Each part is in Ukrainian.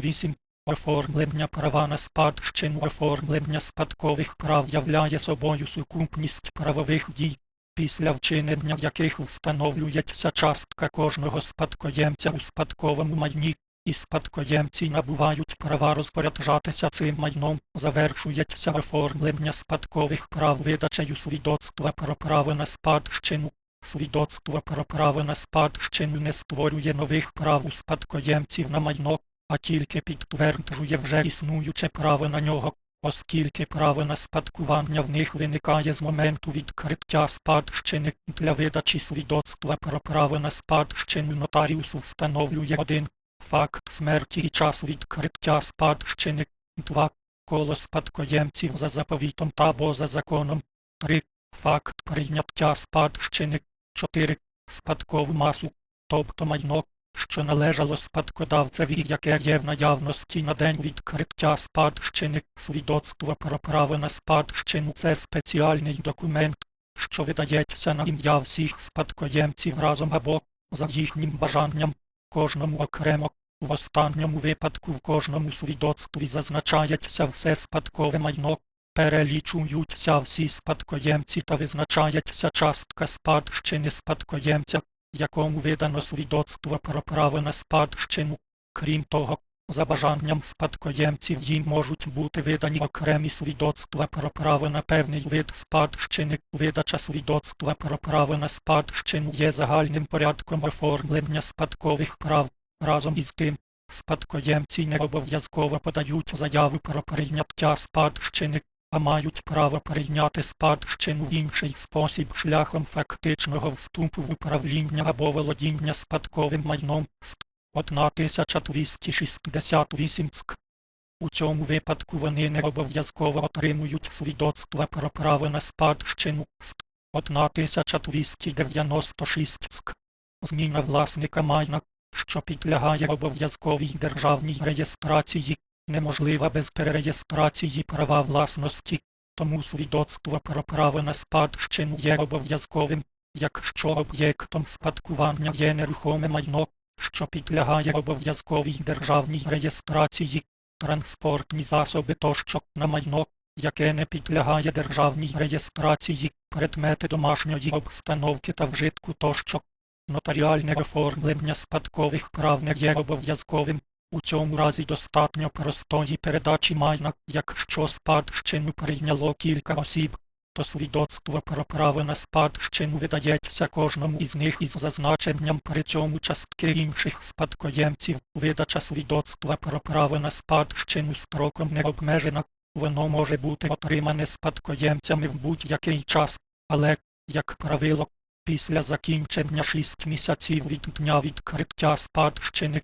8. Оформлення права на спадщину оформлення спадкових прав являє собою сукупність правових дій, після вчинення яких встановлюється частка кожного спадкоємця у спадковому майні, і спадкоємці набувають права розпоряджатися цим майном, завершується оформлення спадкових прав видачею свідоцтва про право на спадщину. Свідоцтво про право на спадщину не створює нових прав у спадкоємців на майно, а тільки підтверджує вже існуюче право на нього, оскільки право на спадкування в них виникає з моменту відкриття спадщини для видачі свідоцтва про право на спадщину нотаріус встановлює один факт смерті і час відкриття спадщини, 2. коло спадкоємців за заповітом та або за законом, 3. факт прийняття спадщини, 4. спадкову масу, тобто майно, що належало спадкодавцеві, яке є в наявності на день відкриття спадщини, свідоцтво про право на спадщину це спеціальний документ, що видається на ім'я всіх спадкоємців разом або, за їхнім бажанням, кожному окремо. В останньому випадку в кожному свідоцтві зазначається все спадкове майно, перелічуються всі спадкоємці та визначається частка спадщини спадкоємця, якому видано свідоцтво про право на спадщину. Крім того, за бажанням спадкоємців їм можуть бути видані окремі свідоцтва про право на певний вид спадщини. Видача свідоцтва про право на спадщину є загальним порядком оформлення спадкових прав. Разом із тим, спадкоємці не обов'язково подають заяву про прийняття спадщини, а мають право прийняти спадщину в інший спосіб шляхом фактичного вступу в управління або володіння спадковим майном. ск 1268 ск. У цьому випадку вони не обов'язково отримують свідоцтва про право на спадщину. 1296 ск. Зміна власника майна, що підлягає обов'язковій державній реєстрації, неможлива без перереєстрації права власності, тому свідоцтво про право на спадщину є обов'язковим, якщо об'єктом спадкування є нерухоме майно, що підлягає обов'язковій державній реєстрації, транспортні засоби тощо на майно, яке не підлягає державній реєстрації, предмети домашньої обстановки та вжитку тощо. Нотаріальне оформлення спадкових прав не є обов'язковим. У цьому разі достатньо простої передачі майна, якщо спадщину прийняло кілька осіб, то свідоцтво про право на спадщину видається кожному із них із зазначенням при цьому частки інших спадкоємців. Видача свідоцтва про право на спадщину строком не обмежена, воно може бути отримане спадкоємцями в будь-який час, але, як правило, після закінчення 6 місяців від дня відкриття спадщини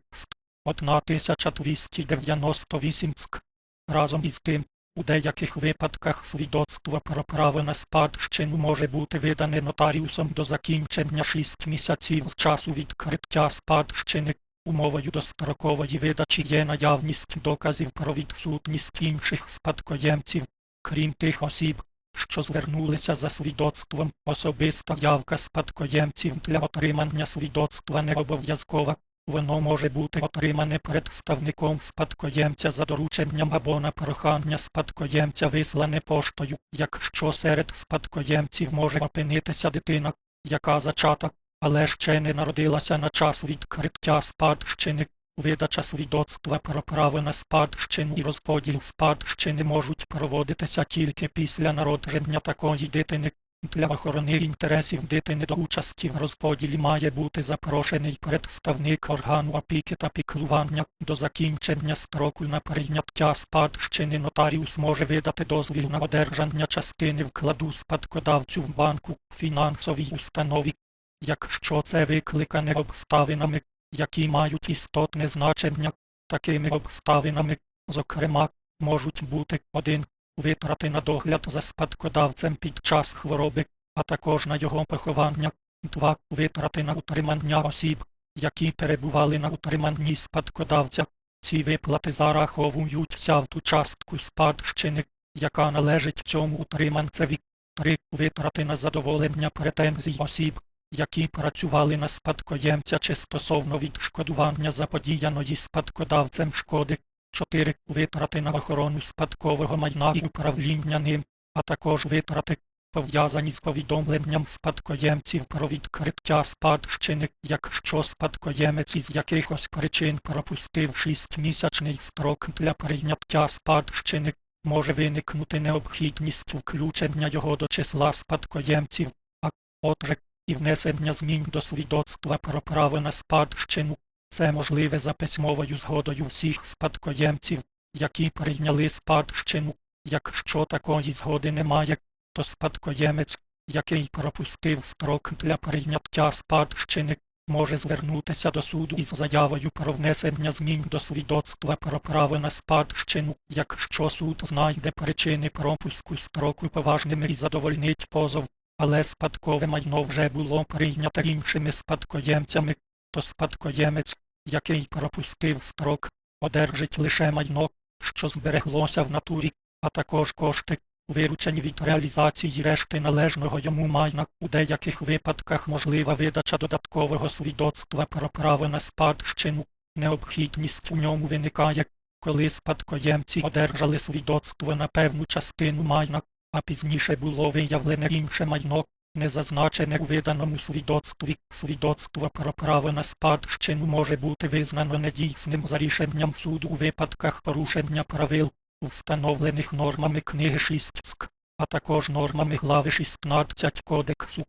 1298 ск. Разом із тим, у деяких випадках свідоцтво про право на спадщину може бути видане нотаріусом до закінчення 6 місяців з часу відкриття спадщини. Умовою дострокової видачі є наявність доказів про відсутність інших спадкоємців, крім тих осіб, що звернулися за свідоцтвом, особиста явка спадкоємців для отримання свідоцтва не обов'язкова. Воно може бути отримане представником спадкоємця за дорученням або на прохання спадкоємця вислане поштою, якщо серед спадкоємців може опинитися дитина, яка зачата, але ще не народилася на час відкриття спадщини. Видача свідоцтва про право на спадщину і розподіл спадщини можуть проводитися тільки після народження такої дитини. Для охорони інтересів дитини до участі в розподілі має бути запрошений представник органу опіки та піклування. До закінчення строку на прийняття спадщини нотаріус може видати дозвіл на одержання частини вкладу спадкодавцю в банку, фінансовій установі, якщо це викликане обставинами, які мають істотне значення, такими обставинами, зокрема, можуть бути 1 витрати на догляд за спадкодавцем під час хвороби, а також на його поховання, 2 витрати на утримання осіб, які перебували на утриманні спадкодавця. Ці виплати зараховуються в ту частку спадщини, яка належить цьому утриманцеві. 3 витрати на задоволення претензій осіб, які працювали на спадкоємця чи стосовно відшкодування заподіяної спадкодавцем шкоди, 4. Витрати на охорону спадкового майна і управління ним, а також витрати, пов'язані з повідомленням спадкоємців про відкриття спадщини, якщо спадкоємець із якихось причин пропустив 6-місячний строк для прийняття спадщини, може виникнути необхідність включення його до числа спадкоємців, а отже, і внесення змін до свідоцтва про право на спадщину. Це можливе за письмовою згодою всіх спадкоємців, які прийняли спадщину. Якщо такої згоди немає, то спадкоємець, який пропустив строк для прийняття спадщини, може звернутися до суду із заявою про внесення змін до свідоцтва про право на спадщину, якщо суд знайде причини пропуску строку поважними і задовольнить позов, але спадкове майно вже було прийнято іншими спадкоємцями, то спадкоємець, який пропустив строк, одержить лише майно, що збереглося в натурі, а також кошти, виручені від реалізації решти належного йому майна, у деяких випадках можлива видача додаткового свідоцтва про право на спадщину. Необхідність у ньому виникає, коли спадкоємці одержали свідоцтво на певну частину майна, а пізніше було виявлене інше майно, не зазначене у виданому свідоцтві. Свідоцтво про право на спадщину може бути визнано недійсним за рішенням суду у випадках порушення правил, встановлених нормами книги 6 СК, а також нормами глави 16 Кодексу